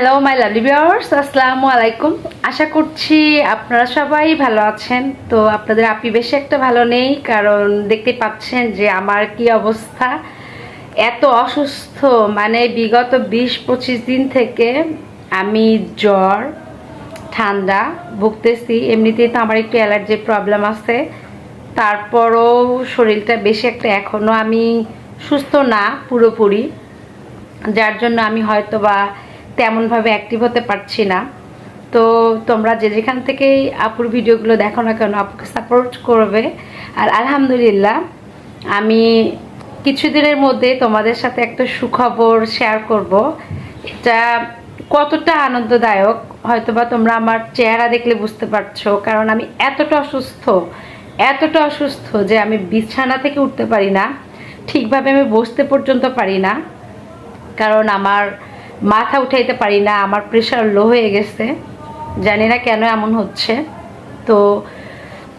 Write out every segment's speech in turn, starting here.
Hello my lovely viewers আসসালামু আলাইকুম আশা করছি আপনারা সবাই ভালো আছেন। তো আপনাদের আপি বেশি একটা ভালো নেই, কারণ দেখতে পাচ্ছেন যে আমার কি অবস্থা। এত অসুস্থ মানে বিগত বিশ পঁচিশ দিন থেকে আমি জ্বর, ঠান্ডা ভুগতেছি। এমনিতেই তো আমার একটু অ্যালার্জির প্রবলেম আছে। তারপরও শরীরটা বেশি একটা এখনও আমি সুস্থ না, পুরোপুরি। যার জন্য আমি হয়তো বা তেমনভাবে অ্যাক্টিভ হতে পারছি না। তো তোমরা যে যেখান থেকেই আপুর ভিডিওগুলো দেখো না কেন, আপুকে সাপোর্ট করবে। আর আলহামদুলিল্লাহ, আমি কিছুদিনের মধ্যে তোমাদের সাথে একটা সুখবর শেয়ার করব। এটা কতটা আনন্দদায়ক, হয়তোবা তোমরা আমার চেহারা দেখলে বুঝতে পারছ, কারণ আমি এতটা অসুস্থ এতটা অসুস্থ যে আমি বিছানা থেকে উঠতে পারি না, ঠিকভাবে আমি বসতে পর্যন্ত পারি না। কারণ আমার মাথা উঠাইতে পারি না, আমার প্রেশার লো হয়ে গেছে, জানি না কেন এমন হচ্ছে। তো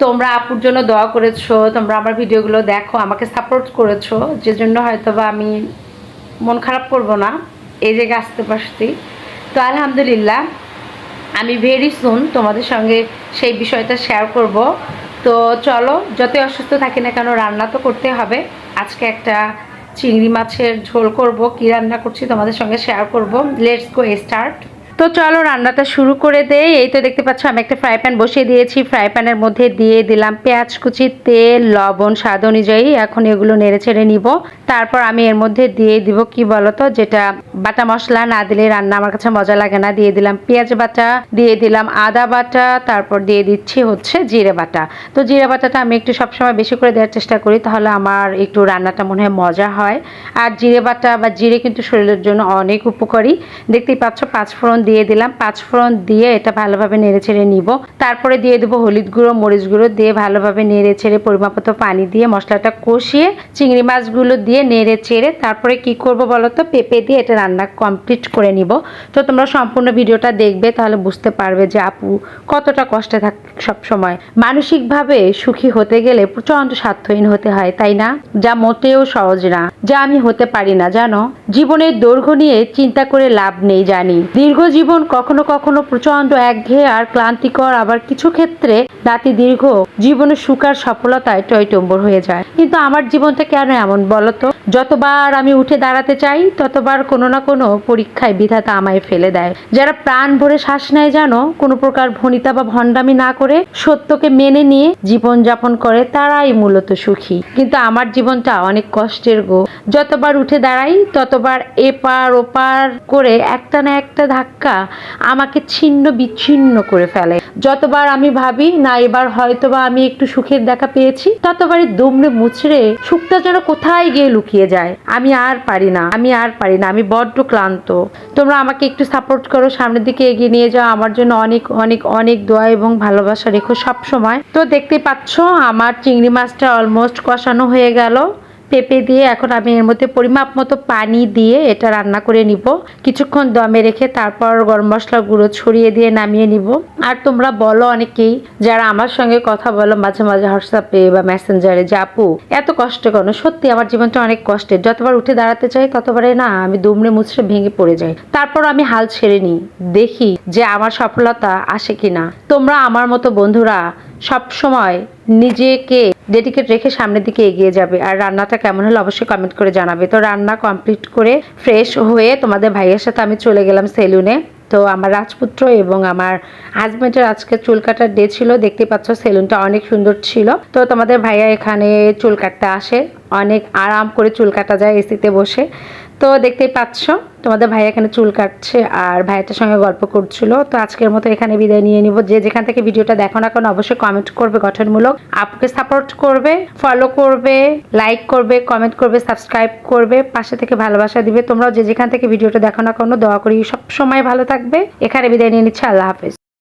তোমরা আপুর জন্য দোয়া করেছ, তোমরা আমার ভিডিওগুলো দেখো, আমাকে সাপোর্ট করেছ, যে জন্য হয়তো বা আমি মন খারাপ করব না, এই জায়গায় আসতে পারছি। তো আলহামদুলিল্লাহ, আমি ভেরি সুন তোমাদের সঙ্গে সেই বিষয়টা শেয়ার করব। তো চলো, যতই অসুস্থ থাকি না কেন, রান্না তো করতে হবে। আজকে একটা চিংড়ি মাছের ঝোল করব কি রান্না করছি তোমাদের সঙ্গে শেয়ার করব। লেটস গো স্টার্ট তো চলো রান্নাটা শুরু করে দেই। এই তো দেখতে পাচ্ছ, আমি একটা ফ্রাই প্যান বসিয়ে দিয়েছি। ফ্রাই প্যানের মধ্যে দিয়ে দিলাম পেঁয়াজ কুচি, তেল, লবণ, স্বাদ অনুযায়ী। এখন এগুলো নেড়ে ছেড়ে নিব। তারপর আমি এর মধ্যে দিয়ে দিব, কি বলতো, যেটা বাটা মশলা না দিলে রান্না আমার কাছে মজা লাগে না। দিয়ে দিলাম পেঁয়াজ বাটা, দিয়ে দিলাম আদা বাটা, তারপর দিয়ে দিচ্ছি হচ্ছে জিরে বাটা। তো জিরে বাটাটা আমি একটু সবসময় বেশি করে দেওয়ার চেষ্টা করি, তাহলে আমার একটু রান্নাটা মনে হয় মজা হয়। আর জিরে বাটা বা জিরে কিন্তু শরীরের জন্য অনেক উপকারী। দেখতেই পাচ্ছ, পাঁচফোড়ন দিয়ে দিলাম। পাঁচ ফোড়ন দিয়ে এটা ভালোভাবে নেড়ে ছেড়ে নিব। তারপরে দিয়ে দেবো হলুদ গুঁড়ো, মরিচ গুঁড়ো দিয়ে ভালোভাবে নেড়ে ছেড়ে পরিমাপত পানি দিয়ে মশলাটা কষিয়ে চিংড়ি মাছগুলো দিয়ে নেড়ে ছেড়ে তারপরে কি করব বলো তো? পেঁপে দিয়ে এটা রান্না কমপ্লিট করে নিব। তো তোমরা সম্পূর্ণ ভিডিওটা দেখবে, তাহলে বুঝতে পারবে যে আপু কতটা কষ্টে থাক সব সময় মানসিকভাবে সুখী হতে গেলে প্রচণ্ড স্বার্থহীন হতে হয়, তাই না? যা মোটেও সহজ না। যা আমি হতে পারি না, জানো? জীবনের দৈর্ঘ্য নিয়ে চিন্তা করে লাভ নেই, জানি। দীর্ঘ জীবন কখনো কখনো প্রচণ্ড একঘেয়ে আর ক্লান্তিকর, আবার কিছু ক্ষেত্রে নাতি দীর্ঘ জীবনের সুখ আর সফলতায় টয়টম্বর হয়ে যায়। কিন্তু আমার জীবনটা কেন এমন বলতো যতবার আমি উঠে দাঁড়াতে চাই, ততবার কোনো না কোনো পরীক্ষায় বিধাতা আমায় ফেলে দেয়। যারা প্রাণ ভরে শ্বাস নেয় জানো, কোনো প্রকার ভনিতা বা ভণ্ডামি না করে সত্যকে মেনে নিয়ে জীবন যাপন করে, তারাই মূলত সুখী। কিন্তু আমার জীবনটা অনেক কষ্টের গো। যতবার উঠে দাঁড়াই, ততবার এপার ওপার করে একটা না একটা ধাক্কা আমাকে ছিন্ন বিচ্ছিন্ন করে ফেলে। যতবার আমি ভাবি, না, এবার হয়তোবা আমি একটু সুখের দেখা পেয়েছি, ততবারই দুমড়ে মুচড়ে সুখটা যেন কোথায় গিয়ে লুকিয়ে যায়। আমি আর পারি না, আমি আর পারি না, আমি বড্ড ক্লান্ত। তোমরা আমাকে একটু সাপোর্ট করো, সামনের দিকে এগিয়ে নিয়ে যাও। আমার জন্য অনেক অনেক অনেক দোয়া এবং ভালোবাসা রেখো সব সময় তো দেখতে পাচ্ছ, আমার চিংড়ি মাছটা অলমোস্ট কষানো হয়ে গেল। পেঁপে দিয়ে এখন আমি এর মধ্যে পরিমাপ মতো পানি দিয়ে এটা রান্না করে নিব। কিছুক্ষণ দমে রেখে তারপর গরম মশলা গুঁড়ো ছড়িয়ে দিয়ে নামিয়ে নিব। আর তোমরা বলো অনেকেই যারা আমার সঙ্গে কথা বলো মাঝে মাঝে হোয়াটসঅ্যাপে বা মেসেঞ্জারে যে, আপু, এত কষ্ট কেন? সত্যি আমার জীবনটা অনেক কষ্টের। যতবার উঠে দাঁড়াতে চাই, ততবারে না, আমি দুমড়ে মুচড়ে ভেঙে পড়ে যাই। তারপর আমি হাল ছেড়ে নিই। দেখি যে আমার সফলতা আসে কিনা। তোমরা আমার মতো বন্ধুরা সব সময় নিজেকে ডেডিকেট রেখে সামনের দিকে এগিয়ে যাবে। আর রান্নাটা কেমন হলো অবশ্যই কমেন্ট করে জানাবে। তো রান্না কমপ্লিট করে ফ্রেশ হয়ে তোমাদের ভাইয়ের সাথে আমি চলে গেলাম সেলুনে তো আমার রাজপুত্র এবং আমার হাজব্যান্ডের আজকে চুল কাটার ডে ছিল। দেখতে পাচ্ছ সেলুনটা অনেক সুন্দর ছিল। তো তোমাদের ভাইয়া এখানে চুল কাটতে আসে। অনেক আরাম করে চুল কাটা যায় এসিতে বসে। তো দেখতেই পাচ্ছ, তোমাদের ভাই এখানে চুল কাটছে আর ভাইটার সঙ্গে গল্প করছিল। তো আজকের মতো এখানে বিদায় নিয়ে নিব। যে যেখান থেকে ভিডিওটা দেখো না কেন, অবশ্যই কমেন্ট করবে, গঠনমূলক। আপুকে সাপোর্ট করবে ফলো করবে লাইক করবে কমেন্ট করবে সাবস্ক্রাইব করবে, পাশে থেকে ভালোবাসা দিবে। তোমরাও যে যেখান থেকে ভিডিওটা দেখো না কেন, দোয়া করি সব সময় ভালো থাকবে। এখানে বিদায় নিয়ে নিচ্ছে। আল্লাহ হাফেজ।